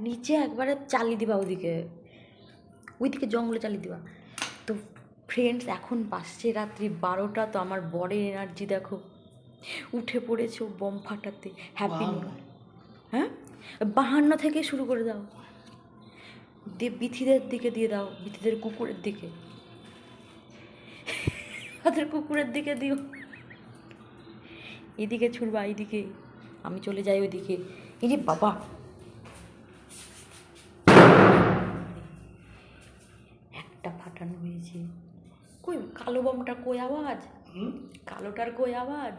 নিচে একবারে চালিয়ে দিবা ওদিকে। ওইদিকে জঙ্গলে চালিয়ে দিবা। তো ফ্রেন্ডস এখন বাসছে রাত্রি বারোটা তো আমার বরের এনার্জি দেখো। উঠে পড়েছে বম ফাটাতে। হ্যাপি হ্যাঁ? বাহান্ন থেকে শুরু করে দাও। দিয়ে বিথিদের দিকে দিয়ে দাও বিথিদের কুকুরের দিকে। ওদের কুকুরের দিকে দিও। এদিকে ছুড়বা এইদিকে। আমি চলে যাই ওইদিকে। এই বাবা ফাটানো হয়েছে কই কালো বমটা কই আওয়াজ? কালোটার কই আওয়াজ?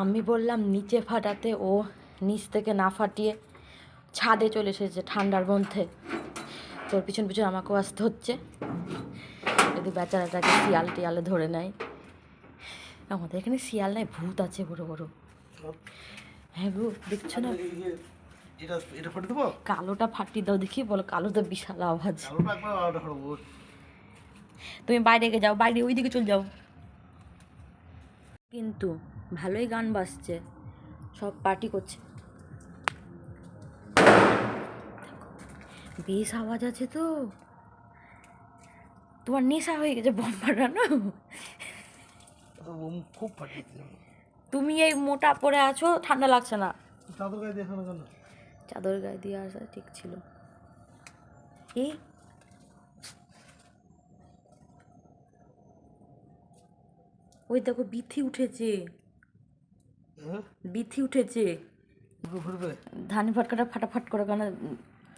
আমি বললাম নিচে ফাটাতে ও নিচ থেকে না ফাটিয়ে ছাদে চলে এসেছে ঠান্ডার মধ্যে। তোর পিছন পিছন আমাকেও আসতে হচ্ছে। যদি বেচারাটাকে শিয়াল টিয়ালে ধরে নেয়। আমাদের এখানে শিয়াল নাই ভূত আছে বড় বড়। হ্যাঁ গো দেখছ না? এটা এটা ফাটে দেবো? কালোটা ফাটিয়ে দাও দেখি বলো কালো তো বিশাল আওয়াজ। কালোটা একবার তুমি বাইরে যাও বাইরে ওইদিকে চলে যাও। কিন্তু ভালোই গান বাজছে সব পার্টি করছে। বেশ আওয়াজ আছে তো। তোমার নেশা হয়ে গেছে বম ফাটানো খুব তুমি এই মোটা পরে আছো ঠান্ডা লাগছে না। চাদর গায়ে দিয়ে আসা ঠিক ছিল। এই ওই দেখো বিথি উঠেছে। বিথি উঠেছে। ধান ফটকাটা ফাটাফাট করে কেন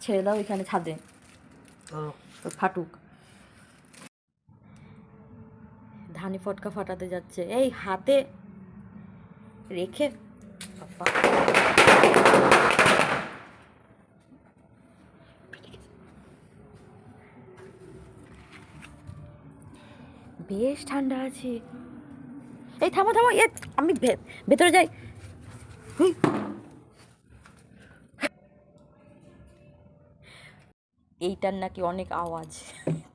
ছেড়ে দাও ওইখানে ছাদে। ফাটুক। ধানি ফটকা ফাটাতে যাচ্ছে। এই হাতে রেখে বেশ ঠান্ডা আছে। এই থামো থামো এ আমি ভে- ভেতরে যাই। এইটার নাকি অনেক আওয়াজ।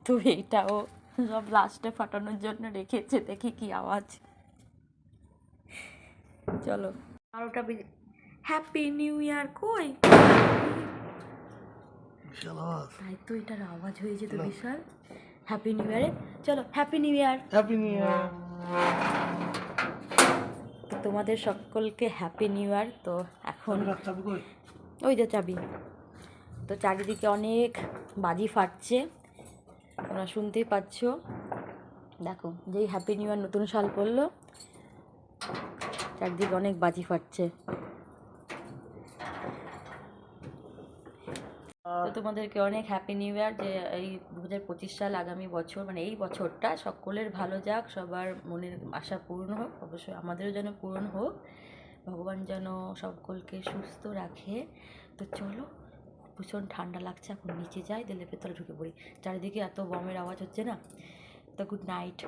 তো এইটাও সব লাস্টে ফাটানোর জন্য রেখেছে দেখি কি আওয়াজ। চলো। বারোটা বেজে হ্যাপি নিউ ইয়ার কই? তাই তো এটার আওয়াজ হয়েছে তো বিশাল। হ্যাপি নিউ ইয়ারে চলো happy new year happy new year তো তোমাদের সকলকে হ্যাপি নিউ ইয়ার তো এখন ওই যে চাবি। তো চারিদিকে অনেক বাজি ফাটছে তোমরা শুনতেই পাচ্ছ। দেখো যেই হ্যাপি নিউ ইয়ার নতুন সাল পড়ল চারিদিকে অনেক বাজি ফাটছে। তো তোমাদেরকে অনেক হ্যাপি নিউ ইয়ার যে এই দু হাজার পঁচিশ সাল আগামী বছর মানে এই বছরটা সকলের ভালো যাক, সবার মনের আশা পূর্ণ হোক, অবশ্যই আমাদেরও যেন পূরণ হোক। ভগবান যেন সকলকে সুস্থ রাখে। তো চলো, ভীষণ ঠান্ডা লাগছে, এখন নিচে যাই দিলে ভেতরে ঢুকে পড়ি। চারিদিকে এত বমের আওয়াজ হচ্ছে না? তো গুড নাইট